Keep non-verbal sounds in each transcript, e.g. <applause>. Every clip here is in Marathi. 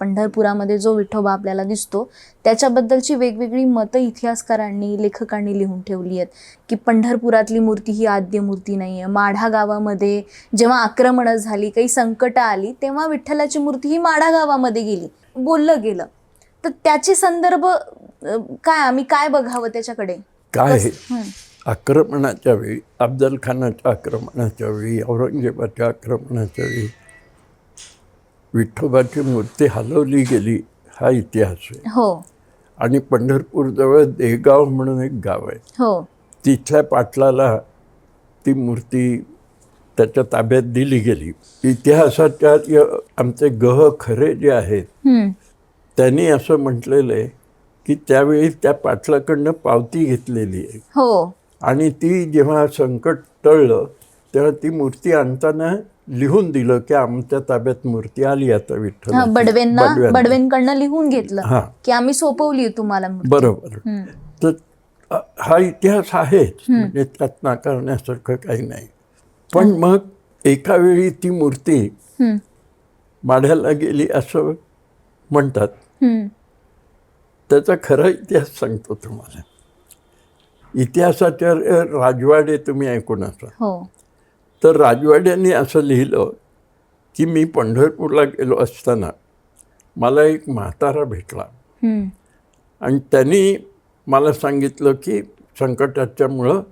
पंढरपुरामध्ये जो विठोबा आपल्याला दिसतो त्याच्याबद्दलची वेगवेगळी मतं इतिहासकारांनी लेखकांनी लिहून ठेवली आहेत. की पंढरपुरातली मूर्ती ही आद्य मूर्ती नाही आहे माढा गावामध्ये जेव्हा आक्रमणं झाली काही संकटं आली तेव्हा विठ्ठलाची मूर्ती ही माढा गावामध्ये गेली. बोललं गेलं. तर त्याचे संदर्भ काय आम्ही काय बघावं त्याच्याकडे? काय? आहे? आक्रमणाच्या वेळी अफजल खानाच्या आक्रमणाच्या वेळी औरंगजेबाच्या आक्रमणाच्या वेळी विठोबाची मूर्ती हलवली गेली हा इतिहास आहे. हो. आणि पंढरपूरजवळ देगाव म्हणून एक गाव आहे. हो. तिथल्या पाटलाला ती मूर्ती त्याच्या ताब्यात दिली गेली. इतिहासाच्या आमचे गह खरे जे आहेत हं. त्यांनी असं म्हटलेलं आहे की त्यावेळी त्या पाटलाकडनं पावती घेतलेली आहे. हो. आणि ती जेव्हा संकट टळलं तेव्हा ती मूर्ती आणताना लिहून दिलं की आमच्या ताब्यात मूर्ती आली आता विठ्ठल हा, बडवेंना बडवेंकडनं लिहून घेतलं हां. की आम्ही सोपवली तुम्हाला मूर्ती. बरोबर. हं. तर अ, हा इतिहास आहेच. म्हणजे त्यात नाकारण्यासारखं काही नाही. पण मग एका वेळी ती मूर्ती. माढ्याला गेली असं म्हणतात. त्याचा खरा इतिहास सांगतो तुम्हाला. इतिहासाच्या राजवाडे तुम्ही ऐकून असा हो. तर राजवाड्यांनी असं लिहिलं की मी पंढरपूरला गेलो असताना मला एक म्हातारा भेटला. आणि त्यांनी मला सांगितलं की संकटाच्यामुळं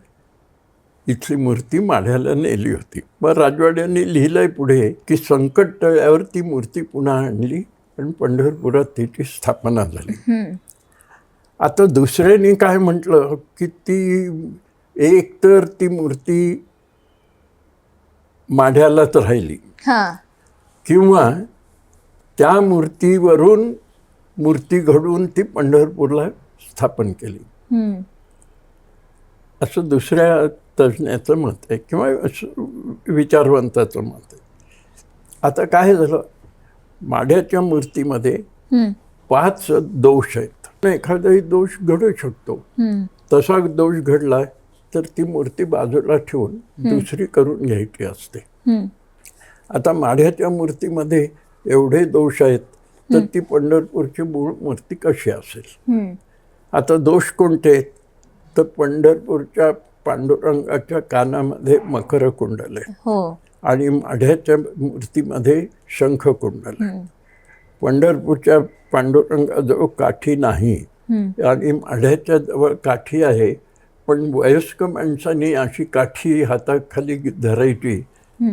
इथली मूर्ती माढ्याला नेली होती मग राजवाड्यांनी लिहिलं आहे पुढे की संकट टळल्यावर ती मूर्ती पुन्हा आणली आणि पंढरपुरात तिची स्थापना झाली. आता दुसऱ्याने काय म्हटलं की ती एक तर ती मूर्ती माढ्यालाच राहिली. किंवा त्या मूर्तीवरून मूर्ती घडवून ती पंढरपूरला स्थापन केली. असं दुसऱ्या तज्ज्ञाचं मत आहे किंवा विचारवंताचं मत आहे. आता काय झालं? माढ्याच्या मूर्तीमध्ये. पाच दोष आहेत. एखादाही दोष घडू शकतो. तसा दोष घडला तर ती मूर्ती बाजूला ठेवून दुसरी करून घ्यायची असते. आता माढ्याच्या मूर्तीमध्ये एवढे दोष आहेत तर ती पंढरपूरची मूळ मूर्ती कशी असेल. आता दोष कोणते आहेत? तर पंढरपूरच्या पांडुरंगाच्या कानामध्ये मकर कुंडल आहे. हो. आणि माढ्याच्या मूर्तीमध्ये शंख कुंडल आहे. पंढरपूरच्या पांडुरंगाजवळ काठी नाही. आणि माढ्याच्या जवळ काठी आहे पण वयस्क माणसांनी अशी काठी हाताखाली धरायची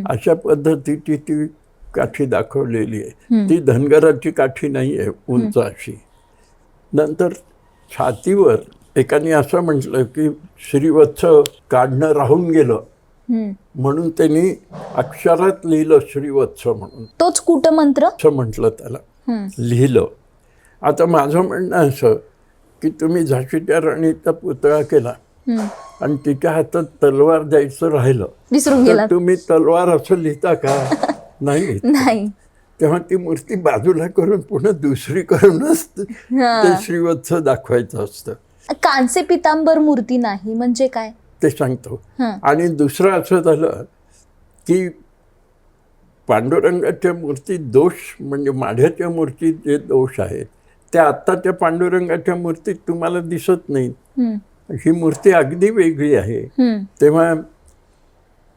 अशा पद्धतीची ती काठी दाखवलेली आहे. ती धनगराची काठी नाही आहे उंच अशी. नंतर छातीवर एकाने असं म्हटलं की श्रीवत्स काढणं राहून गेलं. म्हणून त्यांनी अक्षरात लिहिलं श्रीवत्स म्हणून. तोच कूटमंत्र असं म्हटलं त्याला. लिहिलं. आता माझं म्हणणं असं की तुम्ही झाशीच्या राणीचा पुतळा केला. आणि तिच्या हातात तलवार द्यायचं राहिलं. विसरून गेला तुम्ही तलवार असं लिहिता का? <laughs> नाही. नाही. तेव्हा ती मूर्ती बाजूला करून पुन्हा दुसरी करूनच ते. श्रीवत्स दाखवायचं असतं. कांसे पितांबर मूर्ती नाही म्हणजे काय? ते सांगतो. आणि दुसरं असं झालं की पांडुरंगाच्या मूर्तीत दोष म्हणजे माढ्याच्या मूर्तीत जे दोष आहेत त्या आत्ताच्या पांडुरंगाच्या मूर्तीत तुम्हाला दिसत नाहीत. हं. मूर्ती अगदी वेगळी आहे हं. तेव्हा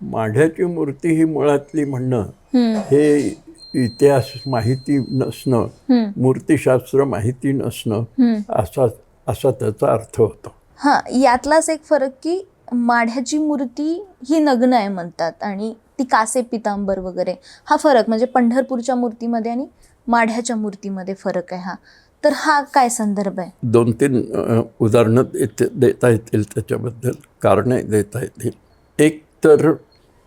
माढ्याची मूर्ती ही मुळातली म्हणणं हं. इतिहास माहिती नसणं. मूर्तिशास्त्र माहिती नसणं. असा असा त्याचा अर्थ होतो हा यातलाच एक फरक की माढ्याची मूर्ती ही नग्न आहे म्हणतात आणि ती कासे पितांबर वगैरे हा फरक म्हणजे पंढरपूरच्या मूर्तीमध्ये आणि माढ्याच्या मूर्तीमध्ये फरक आहे हा तर हा काय संदर्भ आहे? दोन तीन उदाहरणं देत देता येतील त्याच्याबद्दल कारणे देता येतील. एक तर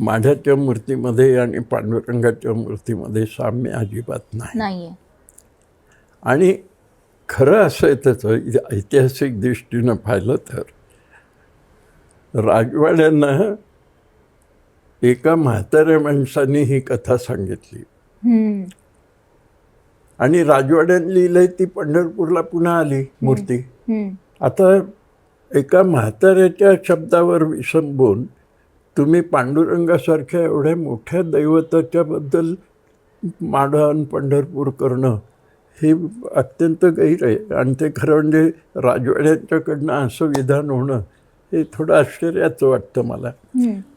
माढ्याच्या मूर्तीमध्ये आणि पांडुरंगाच्या मूर्तीमध्ये साम्य अजिबात नाही. आणि खरं असं आहे त्याचं ऐतिहासिक दृष्टीनं पाहिलं तर राजवाड्यांना एका म्हाताऱ्या माणसाने ही कथा सांगितली. आणि राजवाड्याने लिहिलंय ती पंढरपूरला पुन्हा आली मूर्ती. आता एका म्हाताऱ्याच्या शब्दावर विसंबून तुम्ही पांडुरंगासारख्या एवढ्या मोठ्या दैवताच्याबद्दल माढा आणि पंढरपूर करणं हे अत्यंत गैर आहे. आणि ते खरं म्हणजे राजवाड्यांच्याकडनं असं विधान होणं हे थोडं आश्चर्याचं वाटतं मला.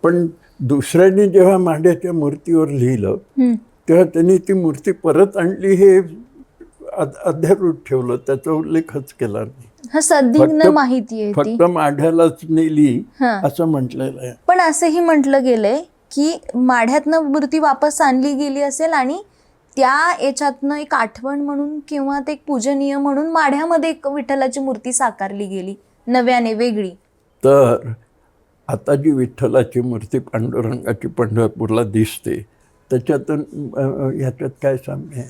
पण दुसऱ्यांनी जेव्हा मांड्याच्या मूर्तीवर लिहिलं तेव्हा त्यांनी ती मूर्ती परत आणली हे अध- अध्यारूढ ठेवलं त्याचा उल्लेखच केला नाही. माहिती फक्त माढ्यालाच नेली. असं म्हटलेलं आहे. पण असंही म्हटलं गेलंय की माढ्यातनं मूर्ती वापस आणली गेली असेल आणि त्या याच्यातनं एक आठवण म्हणून किंवा ते एक पूजनीय म्हणून माढ्यामध्ये एक विठ्ठलाची मूर्ती साकारली गेली नव्याने वेगळी. तर आता जी विठ्ठलाची मूर्ती पांडुरंगाची पंढरपूरला दिसते त्याच्यातून ह्याच्यात काय साम्य आहे?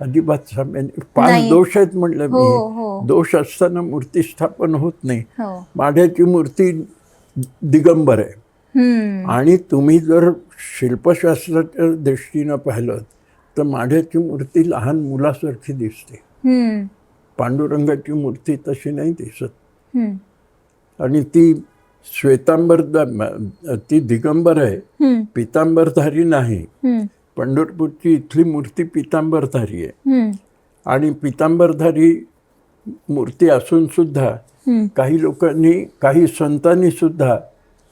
अजिबात साम्य पाच. दोष आहेत म्हटलं हो, हो. मी दोष असताना मूर्ती स्थापन होत नाही. हो. माढ्याची मूर्ती दिगंबर आहे. आणि तुम्ही जर शिल्पशास्त्राच्या दृष्टीनं पाहिलं तर माढ्याची मूर्ती लहान मुलासारखी दिसते. पांडुरंगाची मूर्ती तशी नाही दिसत. आणि ती श्वेतांबर ती दिगंबर आहे. पितांबरधारी नाही. पंढरपूरची इथली मूर्ती पितांबरधारी आहे. आणि पितांबरधारी मूर्ती असून सुद्धा काही लोकांनी काही संतांनी सुद्धा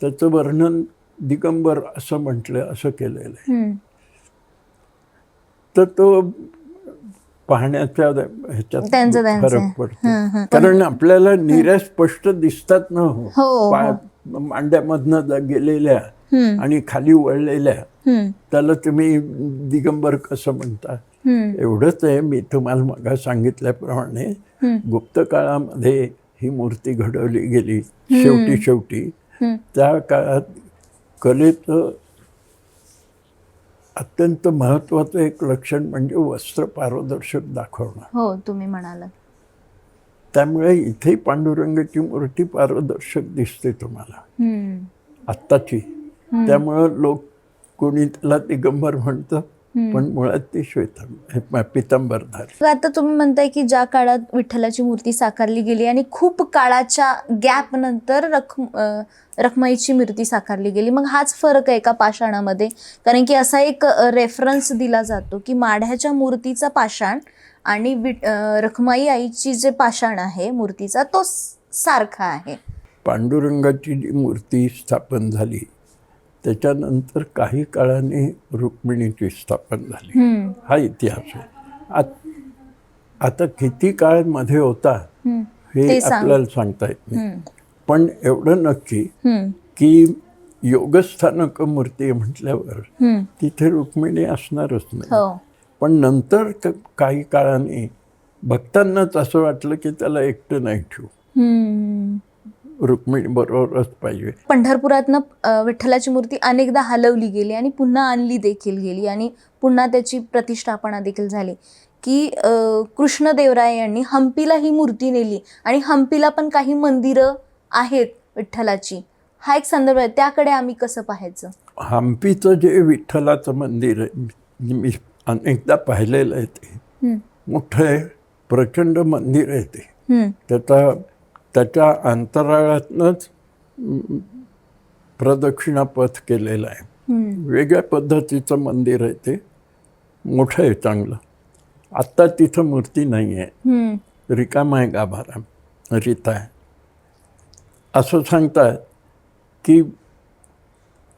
त्याचं वर्णन दिगंबर असं म्हटलं असं केलेलं आहे. तर तो पाहण्याच्या ह्याच्यात. फरक हं, पडतो. हं. कारण आपल्याला निर्या स्पष्ट दिसतात ना हो. हो, पा- मांड्यामधनं गेलेल्या आणि खाली वळलेल्या. त्याला तुम्ही दिगंबर कसं म्हणता? एवढंच आहे. मी तुम्हाला मग सांगितल्याप्रमाणे. गुप्त काळामध्ये ही मूर्ती घडवली गेली शेवटी शेवटी. त्या काळात कलेचं अत्यंत महत्त्वाचं एक लक्षण म्हणजे वस्त्र पारदर्शक दाखवणं. हो तुम्ही म्हणालात. त्यामुळे इथे पांडुरंगाची मूर्ती पारदर्शक दिसते तुम्हाला. आत्ताची. त्यामुळं लोक कोणी त्याला दिगंबर म्हणतं पण मुळात ती श्वेतांबर पितांबरधारी मग आता तुम्ही म्हणताय की ज्या काळात विठ्ठलाची मूर्ती साकारली गेली आणि खूप काळाच्या गॅप नंतर रख रखमाईची मूर्ती साकारली गेली मग हाच फरक आहे का पाषाणामध्ये? कारण की असा एक रेफरन्स दिला जातो की माढ्याच्या मूर्तीचा पाषाण आणि विट रखमाई आईची जे पाषाण आहे मूर्तीचा तो सारखा आहे. पांडुरंगाची जी मूर्ती स्थापन झाली त्याच्यानंतर काही काळाने रुक्मिणीची स्थापन झाली. हा इतिहास आहे. आत- किती काळमध्ये होता हे. आपल्याला सांगता येत नाही. पण एवढं नक्की की योगस्थानक मूर्ती म्हटल्यावर. तिथे रुक्मिणी असणारच नाही. हो. पण नंतर काही काळाने भक्तांनाच असं वाटलं की त्याला एकटं नाही ठेवू. रुक्मिणी बरोबरच पाहिजे. पंढरपुरातनं विठ्ठलाची मूर्ती अनेकदा हलवली गेली आणि पुन्हा आणली देखील गेली आणि पुन्हा त्याची प्रतिष्ठापना देखील झाली. की कृष्णदेवराय यांनी हम्पीला ही मूर्ती नेली आणि हम्पीला पण काही मंदिरं आहेत विठ्ठलाची. हा एक संदर्भ आहे. त्याकडे आम्ही कसं पाहायचं? हम्पीचं जे विठ्ठलाचं मंदिर आहे मी अनेकदा पाहिलेलं आहे ते. मोठं आहे प्रचंड मंदिर आहे ते. त्याचा त्याच्या अंतराळातनंच प्रदक्षिणापथ केलेलं आहे. वेगळ्या पद्धतीचं मंदिर आहे ते. मोठं आहे चांगलं. आत्ता तिथं मूर्ती नाही आहे रिकामा आहे गाभारा. रिता आहे. असं सांगतात की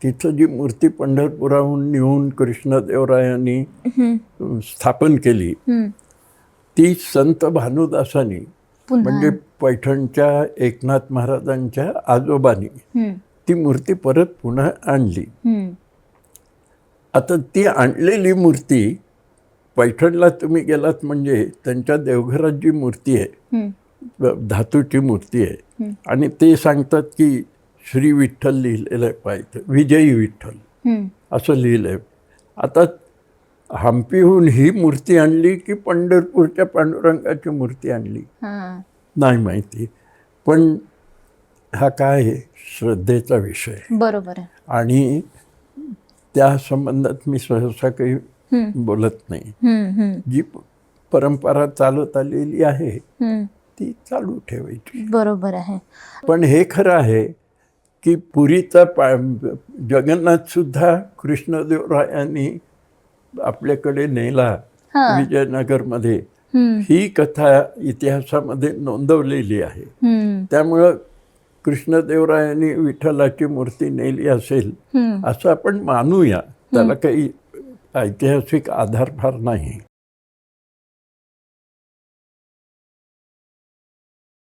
तिथं जी मूर्ती पंढरपुराहून नेऊन कृष्णदेवरायांनी स्थापन केली. ती संत भानुदासांनी म्हणजे पैठणच्या एकनाथ महाराजांच्या आजोबांनी ती मूर्ती परत पुन्हा आणली. आता ती आणलेली मूर्ती पैठणला तुम्ही गेलात म्हणजे त्यांच्या देवघरात जी मूर्ती आहे धातूची मूर्ती आहे. आणि ते सांगतात की श्री विठ्ठल लिहिलेलं आहे पाहिजे विजयी विठ्ठल. असं लिहिलं आहे आता हम्पीहून ही मूर्ती आणली की पंढरपूरच्या पांडुरंगाची मूर्ती आणली. नाही माहिती. पण हा काय आहे? श्रद्धेचा विषय. बरोबर आहे. आणि त्या संबंधात मी सहसा काही बोलत नाही. जी परंपरा चालत आलेली आहे. ती चालू ठेवायची. बरोबर आहे. पण हे खरं आहे की पुरीचा पा जगन्नाथसुद्धा कृष्णदेवरायांनी आपल्याकडे नेला. विजयनगरमध्ये. ही कथा इतिहासामध्ये नोंदवलेली आहे. त्यामुळं कृष्णदेवरायांनी विठ्ठलाची मूर्ती नेली असेल. असं आपण मानूया. त्याला काही ऐतिहासिक आधार फार नाही.